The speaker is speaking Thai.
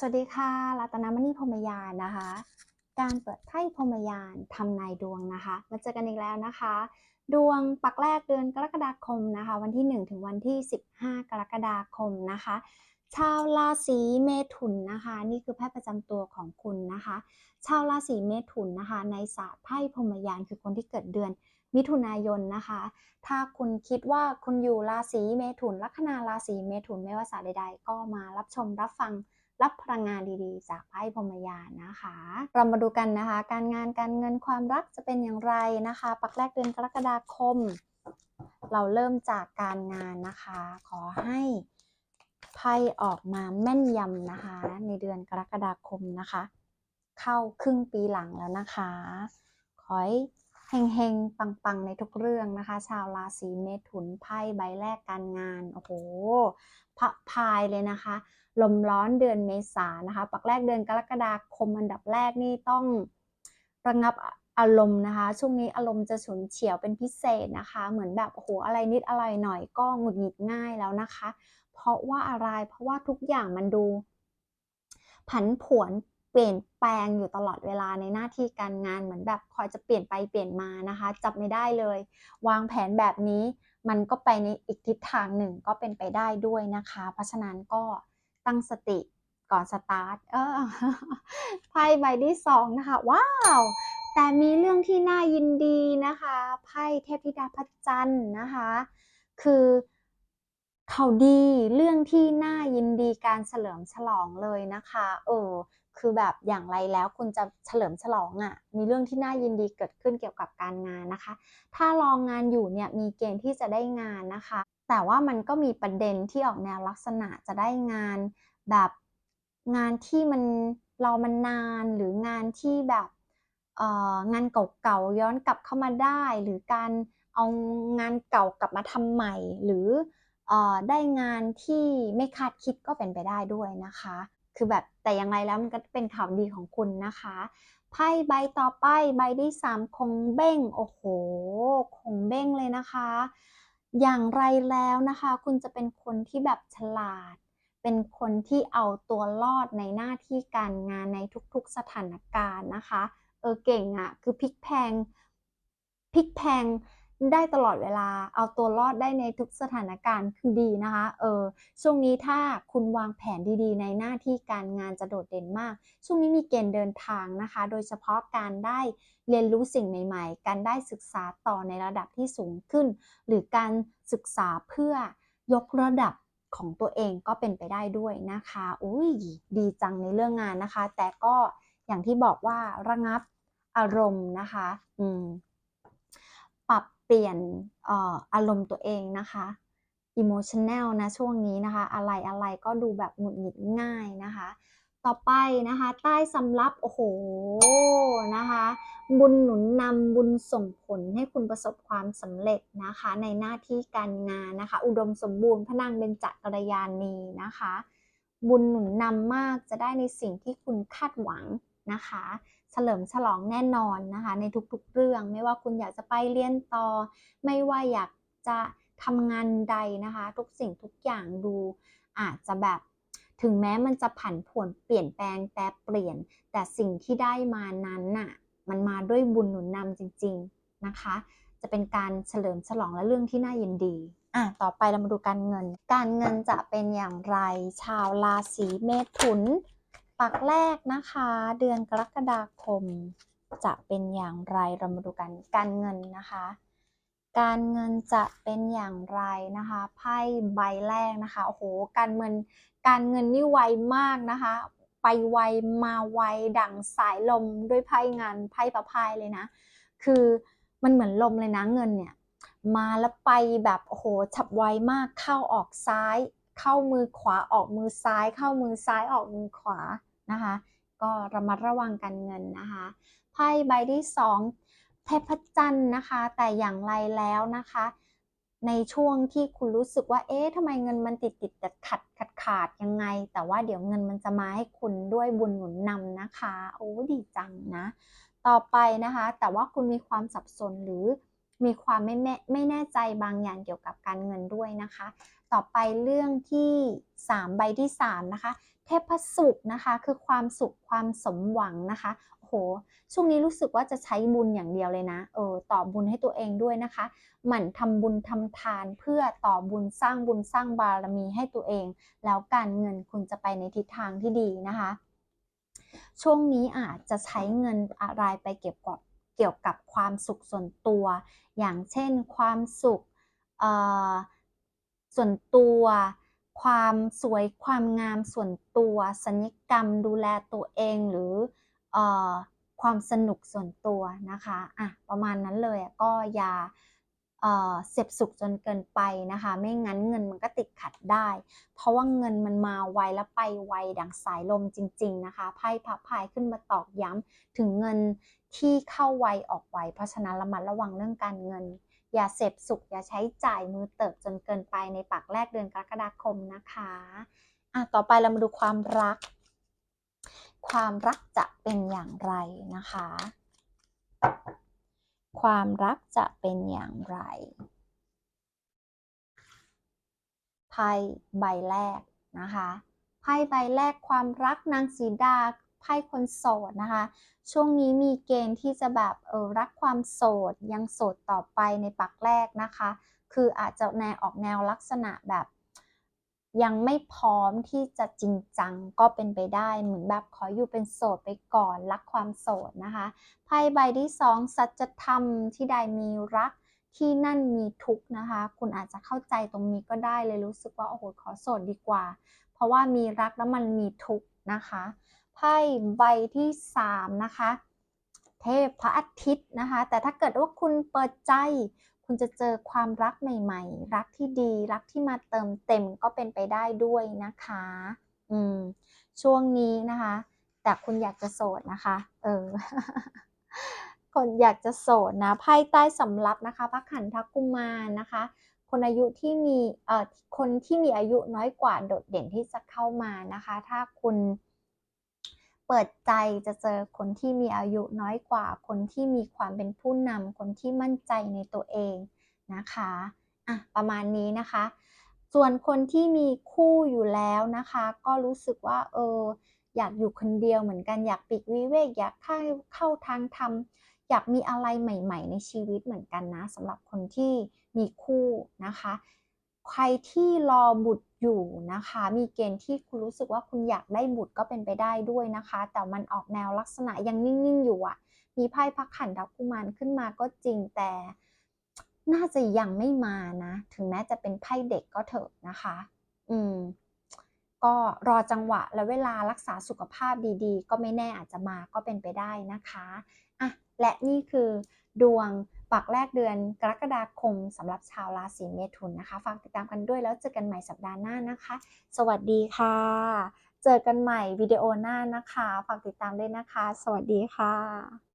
สวัสดีค่ะรัตนมณีพรมยานนะคะ การเปิดไพ่พรมยานทำนายดวงนะคะมาเจอกันอีกแล้วนะคะ ดวงปักแรกเดือนกรกฎาคมนะคะ วันที่ 1 ถึงวันที่ 15 กรกฎาคมนะคะ ชาวราศีเมถุนนะคะ นี่คือไพ่ประจำตัวของคุณนะคะ ชาวราศีเมถุนนะคะ ในศาสตร์ไพ่พรมยานคือคนที่เกิดเดือนมิถุนายนนะคะ ถ้าคุณคิดว่าคุณอยู่ราศีเมถุนลัคนาราศีเมถุนไม่ว่าศาสตร์ใด ๆ ก็มารับชมรับฟัง รับพลังงานดีๆ จากไพ่พรมยานนะคะ เรามาดูกันนะคะ การงานการเงินความรักจะเป็นอย่างไรนะคะ ปักแรกเดือนกรกฎาคม เราเริ่มจากการงานนะคะ ขอให้ไพ่ออกมาแม่นยำนะคะ ในเดือนกรกฎาคมนะคะ เข้าครึ่งปีหลังแล้วนะคะ ขอให้เฮงๆ ปังๆ ในทุกเรื่องนะคะ ชาวราศีเมถุนไพ่ใบแรกการงาน โอ้โหพระพายเลยนะคะ ลมร้อนเดือนเมษานะคะ ปักแรกเดือนกรกฎาคมอันดับแรกนี่ต้องระงับอารมณ์นะคะ ช่วงนี้อารมณ์จะฉุนเฉียวเป็นพิเศษนะคะ เหมือนแบบโอ้โหอะไรนิดอะไรหน่อยก็หงุดหงิดง่ายแล้วนะคะ เพราะว่าอะไรเพราะว่าทุกอย่างมันดู ผันผวนเปลี่ยนแปลงอยู่ตลอดเวลาในหน้าที่การงานเหมือนแบบคอยจะเปลี่ยนไปเปลี่ยนมานะคะ จับไม่ได้เลย วางแผนแบบนี้มันก็ไปในอีกทิศทางหนึ่งก็เป็นไปได้ด้วยนะคะ เพราะฉะนั้นก็ ตั้งสติก่อนสตาร์ท เออ ไพ่ใบที่สองนะคะ ว้าว แต่มีเรื่องที่น่ายินดีนะคะ ไพ่เทพธิดาพระจันทร์นะคะ คือเขาดีเรื่องที่น่ายินดีการเฉลิมฉลองเลยนะคะ เออ คือแบบอย่างไรแล้วคุณจะเฉลิมฉลองอะ่ะ มีเรื่องที่น่ายินดีเกิดขึ้นเกี่ยวกับการงานนะคะ ถ้ารองงานอยู่เนี่ยมีเกณฑ์ที่จะได้งานนะคะ แต่ว่ามันก็มีประเด็นที่ออกแนวลักษณะจะได้งานแบบงานที่มันรอมันนานหรืองานที่แบบงานเก่าๆย้อนกลับเข้ามาได้ หรือการเอางานเก่ากลับมาทำใหม่ หรืออได้งานที่ไม่คาดคิดก็เป็นไปได้ด้วยนะคะ คือแบบแต่อย่างไรแล้วมันก็เป็นข่าวดีของคุณนะคะไพ่ใบต่อไปใบที่สามคงเบ้งโอ้โหคงเบ้งเลยนะคะ อย่างไรแล้วนะคะ คุณจะเป็นคนที่แบบฉลาด เป็นคนที่เอาตัวรอดในหน้าที่การงานในทุกๆสถานการณ์นะคะ เออเก่งอะ่ะ คือพลิกแพงพลิกแพง ได้ตลอดเวลา เอาตัวรอดได้ในทุกสถานการณ์คือดีนะคะ เออ ช่วงนี้ถ้าคุณวางแผนดีๆ ในหน้าที่การงานจะโดดเด่นมาก ช่วงนี้มีเกณฑ์เดินทางนะคะ โดยเฉพาะการได้เรียนรู้สิ่งใหม่ๆ การได้ศึกษาต่อในระดับที่สูงขึ้น หรือการศึกษาเพื่อยกระดับของตัวเองก็เป็นไปได้ด้วยนะคะ อุ้ยดีจังในเรื่องงานนะคะ แต่ก็อย่างที่บอกว่าระงับอารมณ์นะคะ อืม ปรับเปลี่ยนอารมณ์ตัวเองนะคะ emotional นะช่วงนี้นะคะ อะไรอะไรก็ดูแบบหงุดหงิดง่ายนะคะ ต่อไปนะคะ ใต้สำรับ โอ้โหนะคะ บุญหนุนนำบุญส่งผลให้คุณประสบความสำเร็จนะคะ ในหน้าที่การงานนะคะ อุดมสมบูรณ์พระนางเบญจกัลยาณีนะคะ บุญหนุนนำมากจะได้ในสิ่งที่คุณคาดหวังนะคะ เฉลิมฉลองแน่นอนนะคะ ในทุกๆเรื่อง ไม่ว่าคุณอยากจะไปเรียนต่อ ไม่ว่าอยากจะทำงานใดนะคะ ทุกสิ่งทุกอย่างดูอาจจะแบบถึงแม้มันจะผันผวนเปลี่ยนแปลงแปรเปลี่ยน แต่สิ่งที่ได้มานั้นน่ะมันมาด้วยบุญหนุนนำจริง ๆนะคะ จะเป็นการเฉลิมฉลองและเรื่องที่น่ายินดีอะต่อไปเรามาดูการเงิน การเงินจะเป็นอย่างไร ชาวราศีเมถุน ปักแรกนะคะ เดือนกรกฎาคม จะเป็นอย่างไรเรามาดูกันการเงินนะคะ การเงินจะเป็นอย่างไรนะคะไพ่ใบแรกนะคะโอ้โหการเงินการเงินนี่ไวมากนะคะ ไปไวมาไวดั่งสายลมด้วยไพ่งานไพ่ประพายเลยนะ คือมันเหมือนลมเลยนะเงินเนี่ยมาแล้วไปแบบโอ้โหฉับไวมากเข้าออกซ้าย เข้ามือขวาออกมือซ้าย เข้ามือซ้ายออกมือขวา นะคะ ก็ระมัดระวังการเงินนะคะไพ่ใบที่สองเทพจันทร์นะคะ แต่อย่างไรแล้วนะคะ ในช่วงที่คุณรู้สึกว่าเอ๊ะทำไมเงินมันติดติดขัดขัดขาดขาดยังไง แต่ว่าเดี๋ยวเงินมันจะมาให้คุณด้วยบุญหนุนนำนะคะโอ้ดีจังนะ ต่อไปนะคะ แต่ว่าคุณมีความสับสนหรือมีความไม่แน่ไม่แน่ใจบางอย่างเกี่ยวกับการเงินด้วยนะคะ ต่อไปเรื่องที่ 3 ใบที่ 3 นะคะ เทพสุขนะคะคือความสุขความสมหวังนะคะโอ้โหช่วงนี้รู้สึกว่าจะใช้บุญอย่างเดียวเลยนะเออต่อบุญให้ตัวเองด้วยนะคะ หมั่นทำบุญทำทานเพื่อต่อบุญสร้างบุญสร้างบารมีให้ตัวเอง แล้วการเงินคุณจะไปในทิศทางที่ดีนะคะ ช่วงนี้อาจจะใช้เงินอะไรไปเก็บกับเกี่ยวกับความสุขส่วนตัว อย่างเช่นความสุขเอ่อ ส่วนตัว ความสวยความงามส่วนตัวสัญญกรรมดูแลตัวเองหรืออความสนุกส่วนตัวนะคะอะประมาณนั้นเลยก็อย่าเสพสุขจนเกินไปนะคะ ไม่งั้นเงินมันก็ติดขัดได้ เพราะว่าเงินมันมาไวแล้วไปไวดังสายลมจริง ๆนะคะไพ่พับพายขึ้นมาตอกย้ำถึงเงินที่เข้าไวออกไวเพราะฉะนั้นระมัดระวังเรื่องการเงิน อย่าเสพสุข อย่าใช้จ่ายมือเติบจนเกินไปในปักแรกเดือนกรกฎาคมนะคะอะต่อไปเรามาดูความรัก ความรักจะเป็นอย่างไรนะคะ ความรักจะเป็นอย่างไรไพ่ใบแรกนะคะไพ่ใบแรกความรักนางสีดา ไพ่คนโสดนะคะ ช่วงนี้มีเกณฑ์ที่จะแบบเออรักความโสดยังโสดต่อไปในปักแรกนะคะ คืออาจจะแนวออกแนวลักษณะแบบ ยังไม่พร้อมที่จะจริงจังก็เป็นไปได้เหมือนแบบขออยู่เป็นโสดไปก่อนรักความโสดนะคะไพ่ใบที่สองสัจธรรมที่ใดมีรักที่นั่นมีทุกนะคะ คุณอาจจะเข้าใจตรงนี้ก็ได้เลยรู้สึกว่าโอ้โหขอโสดดีกว่า เพราะว่ามีรักแล้วมันมีทุกนะคะ ไพ่ใบที่สามนะคะ เทพพระอาทิตย์นะคะ แต่ถ้าเกิดว่าคุณเปิดใจ คุณจะเจอความรักใหม่ ๆ รักที่ดี รักที่มาเติมเต็มก็เป็นไปได้ด้วยนะคะ อืม ช่วงนี้นะคะ แต่คุณอยากจะโสดนะคะ เออ คนอยากจะโสดนะ ไพ่ใต้สำรับนะคะ พระขันธกุมารนะคะ คนอายุที่มี เอ่อ คนที่มีอายุน้อยกว่าโดดเด่นที่จะเข้ามานะคะ ถ้าคุณเปิดใจจะเจอคนที่มีอายุน้อยกว่า คนที่มีความเป็นผู้นำคนที่มั่นใจในตัวเองนะคะอะประมาณนี้นะคะ ส่วนคนที่มีคู่อยู่แล้วนะคะ ก็รู้สึกว่าเอออยากอยู่คนเดียวเหมือนกันอยากปิกวิเวกอยากเข้าเข้าทางธรรมอยากมีอะไรใหม่ ๆ ในชีวิตเหมือนกันนะสำหรับคนที่มีคู่นะคะ ใครที่รอบุตร อยู่นะคะ มีเกณฑ์ที่คุณรู้สึกว่าคุณอยากได้บุตรก็เป็นไปได้ด้วยนะคะ แต่มันออกแนวลักษณะยังนิ่งๆอยู่อะ่ะมีไพ่พักขันทักกุมารขึ้นมาก็จริงแต่ น่าจะยังไม่มานะ ถึงแม้จะเป็นไพ่เด็กก็เถอะนะคะ อืม ก็รอจังหวะและเวลารักษาสุขภาพดีๆ ก็ไม่แน่อาจจะมาก็เป็นไปได้นะคะ อะและนี่คือดวงปักแรกเดือนกรกฎาคมสำหรับชาวราศีเมถุนนะคะ ฝากติดตามกันด้วยแล้วเจอกันใหม่สัปดาห์หน้านะคะ สวัสดีค่ะ เจอกันใหม่วิดีโอหน้านะคะ ฝากติดตามด้วยนะคะ สวัสดีค่ะ